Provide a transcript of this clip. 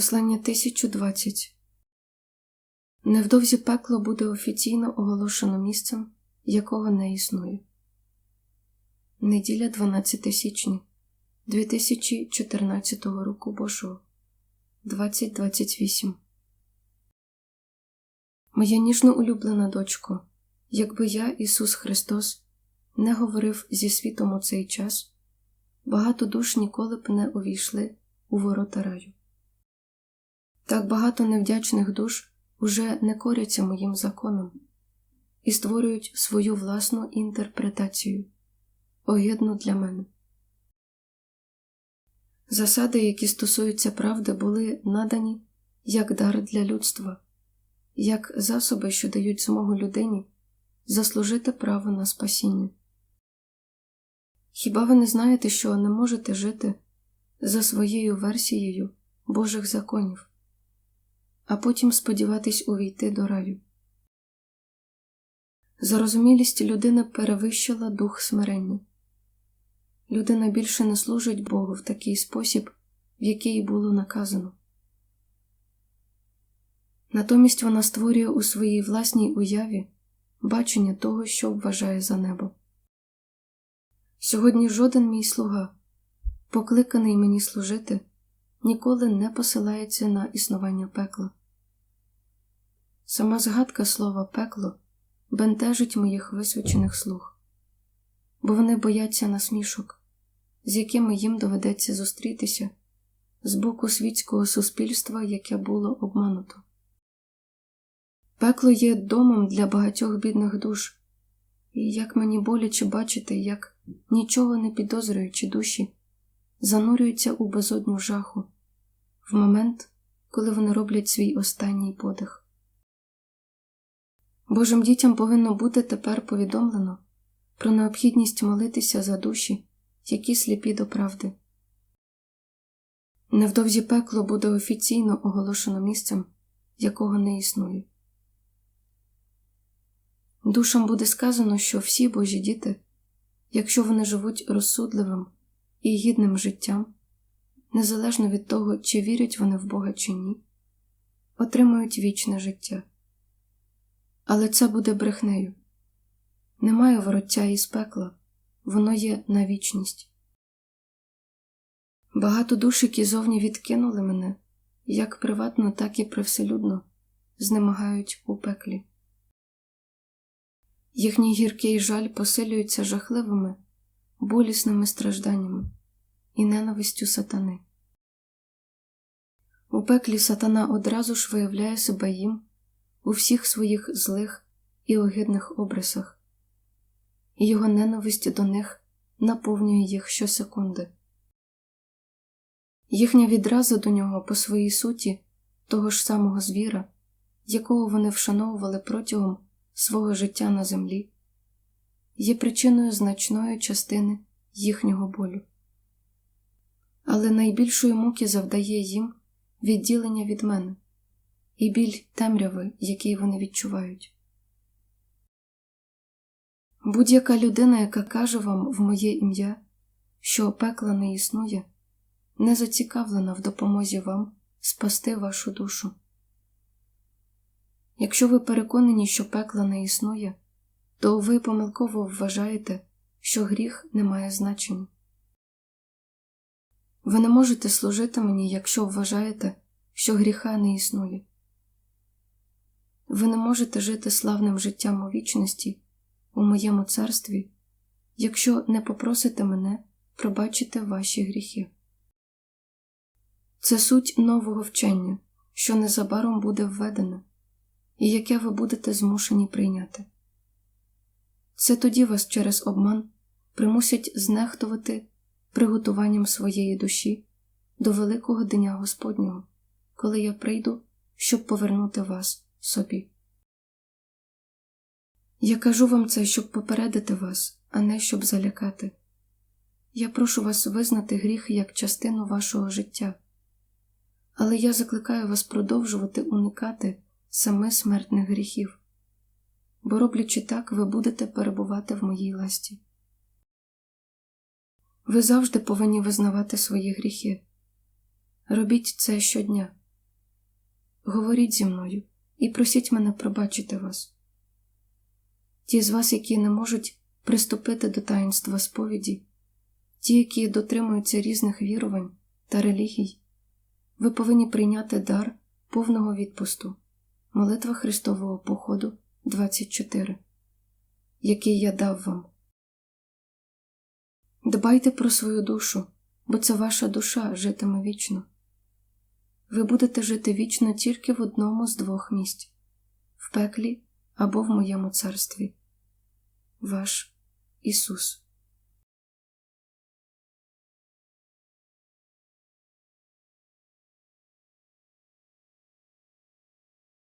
Послання 1020 Невдовзі пекло буде офіційно оголошено місцем, якого не існує. Неділя 12 січня 2014 року Божого 2028 Моя ніжно улюблена дочко, якби я, Ісус Христос, не говорив зі світом у цей час, багато душ ніколи б не увійшли у ворота раю. Так багато невдячних душ уже не коряться моїм законом і створюють свою власну інтерпретацію, огидну для мене. Засади, які стосуються правди, були надані як дар для людства, як засоби, що дають змогу людині заслужити право на спасіння. Хіба ви не знаєте, що не можете жити за своєю версією Божих законів? А потім сподіватись увійти до раю. Зарозумілість людини перевищила дух смирення. Людина більше не служить Богу в такий спосіб, в який було наказано. Натомість вона створює у своїй власній уяві бачення того, що вважає за небо. Сьогодні жоден мій слуга, покликаний мені служити, ніколи не посилається на існування пекла. Сама згадка слова пекло бентежить моїх висвячених слуг, бо вони бояться насмішок, з якими їм доведеться зустрітися з боку світського суспільства, яке було обмануто. Пекло є домом для багатьох бідних душ, і як мені боляче бачити, як нічого не підозрюючи душі, занурюються у безодню жаху в момент, коли вони роблять свій останній подих. Божим дітям повинно бути тепер повідомлено про необхідність молитися за душі, які сліпі до правди. Невдовзі пекло буде офіційно оголошено місцем, якого не існує. Душам буде сказано, що всі Божі діти, якщо вони живуть розсудливим і гідним життям, незалежно від того, чи вірять вони в Бога чи ні, отримують вічне життя але це буде брехнею. Немає вороття із пекла, воно є на вічність. Багато душ, які зовні відкинули мене, як приватно, так і привселюдно, знемагають у пеклі. Їхній гіркий жаль посилюється жахливими, болісними стражданнями і ненавистю сатани. У пеклі сатана одразу ж виявляє себе їм у всіх своїх злих і огидних обрисах, його ненависть до них наповнює їх щосекунди. Їхня відраза до нього по своїй суті, того ж самого звіра, якого вони вшановували протягом свого життя на землі, є причиною значної частини їхнього болю. Але найбільшої муки завдає їм відділення від мене і біль темряви, який вони відчувають. Будь-яка людина, яка каже вам в моє ім'я, що пекла не існує, не зацікавлена в допомозі вам спасти вашу душу. Якщо ви переконані, що пекла не існує, то ви помилково вважаєте, що гріх не має значення. Ви не можете служити мені, якщо вважаєте, що гріха не існує. Ви не можете жити славним життям у вічності у моєму царстві, якщо не попросите мене пробачити ваші гріхи. Це суть нового вчення, що незабаром буде введене, і яке ви будете змушені прийняти. Це тоді вас через обман примусять знехтувати приготуванням своєї душі до великого дня Господнього, коли я прийду, щоб повернути вас собі. Я кажу вам це, щоб попередити вас, а не щоб залякати. Я прошу вас визнати гріх як частину вашого життя, але я закликаю вас продовжувати уникати саме смертних гріхів, бо, роблячи так, ви будете перебувати в моїй ласті. Ви завжди повинні визнавати свої гріхи. Робіть це щодня, говоріть зі мною і просіть мене пробачити вас. Ті з вас, які не можуть приступити до таїнства сповіді, ті, які дотримуються різних вірувань та релігій, ви повинні прийняти дар повного відпусту, молитва Христового походу 24, який я дав вам. Дбайте про свою душу, бо це ваша душа житиме вічно. Ви будете жити вічно тільки в одному з двох місць в пеклі або в моєму царстві. Ваш Ісус.